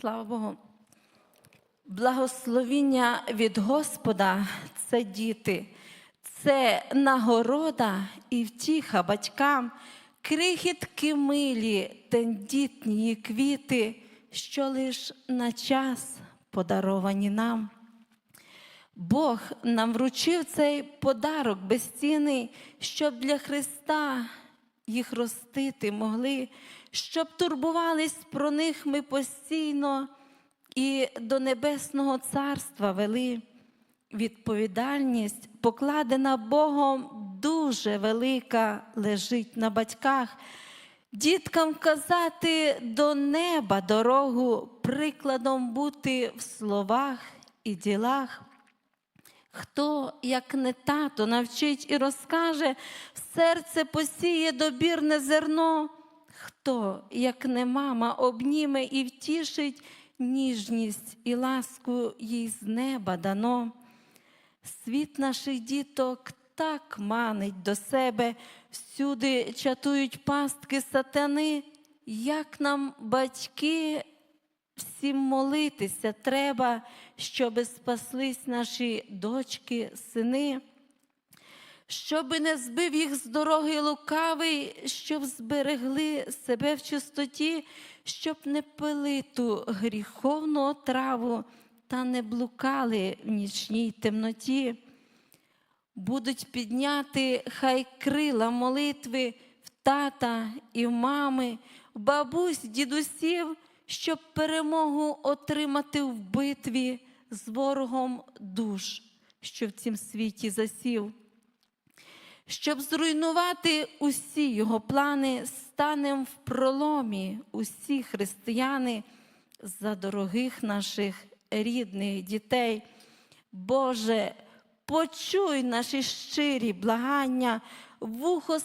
Слава Богу. Благословіння від Господа це діти, це нагорода і втіха батькам, крихітки милі, тендітні квіти, що лиш на час подаровані нам. Бог нам вручив цей подарок безцінний, щоб для Христа їх ростити могли, щоб турбувались про них ми постійно і до Небесного Царства вели. Відповідальність, покладена Богом, дуже велика, лежить на батьках. Діткам казати до неба дорогу, прикладом бути в словах і ділах. Хто, як не тато, навчить і розкаже, в серце посіє добірне зерно, хто, як не мама, обніме і втішить ніжність і ласку їй з неба дано. Світ наших діток так манить до себе, всюди чатують пастки сатани, як нам батьки всім молитися треба, щоби спаслись наші дочки, сини, щоби не збив їх з дороги лукавий, щоб зберегли себе в чистоті, щоб не пили ту гріховну отраву та не блукали в нічній темноті. Будуть підняти хай крила молитви в тата і в мами, в бабусь, дідусів, щоб перемогу отримати в битві з ворогом душ, що в цім світі засів. Щоб зруйнувати усі його плани, станем в проломі усі християни за дорогих наших рідних дітей. Боже, почуй наші щирі благання, вухо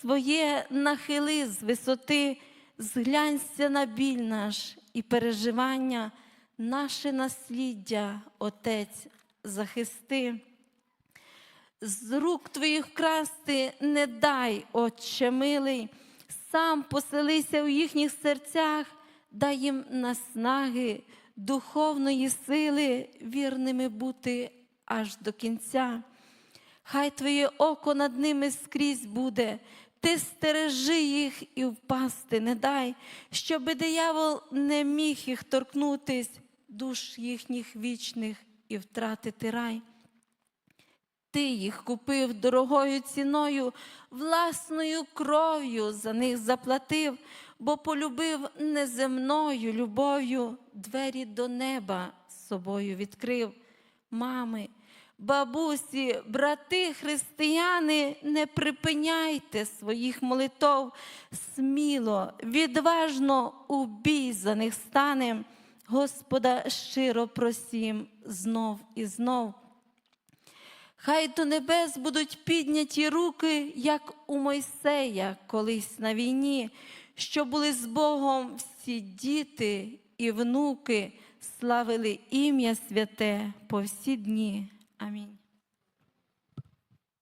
своє нахили з висоти, зглянься на біль наш і переживання, наше насліддя, Отець, захисти. З рук твоїх вкрасти не дай, Отче милий, сам поселися у їхніх серцях, дай їм наснаги, духовної сили, вірними бути аж до кінця. Хай твоє око над ними скрізь буде, ти стережи їх і впасти не дай, щоби диявол не міг їх торкнутись, душ їхніх вічних і втратити рай. Ти їх купив дорогою ціною, власною кров'ю за них заплатив, бо полюбив неземною любов'ю, двері до неба собою відкрив. Мами, бабусі, брати, християни, не припиняйте своїх молитов, сміло, відважно у бій за них станем. Господа щиро просім знов і знов. Хай до небес будуть підняті руки, як у Мойсея колись на війні, що були з Богом всі діти і внуки, славили ім'я святе по всі дні. Amém.